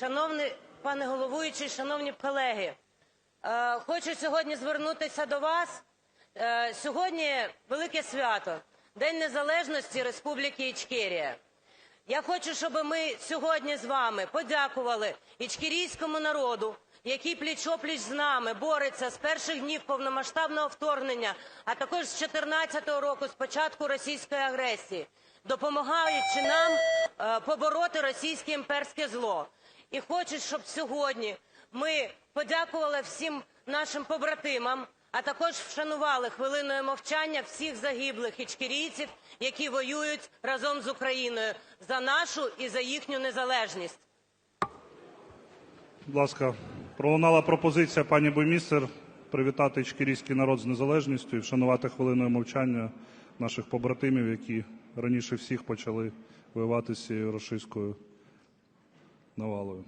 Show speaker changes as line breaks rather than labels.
Шановний пане головуючий, шановні колеги, е, хочу сьогодні звернутися до вас. Е, Сьогодні велике свято День Незалежності Республіки Ічкерія. Я хочу, щоб ми сьогодні з вами подякували ічкерійському народу, який пліч-опліч з нами бореться з перших днів повномасштабного вторгнення, а також з 2014 року, з початку російської агресії, допомагаючи нам е, побороти російське імперське зло. І хочу, щоб сьогодні ми подякували всім нашим побратимам, а також вшанували хвилиною мовчання всіх загиблих ічкерійців, які воюють разом з Україною за нашу і за їхню незалежність.
Будь ласка, пролунала пропозиція пані Буймістер привітати ічкерійський народ з незалежністю і вшанувати хвилиною мовчання наших побратимів, які раніше всіх почали воювати з цією рашистською навалою.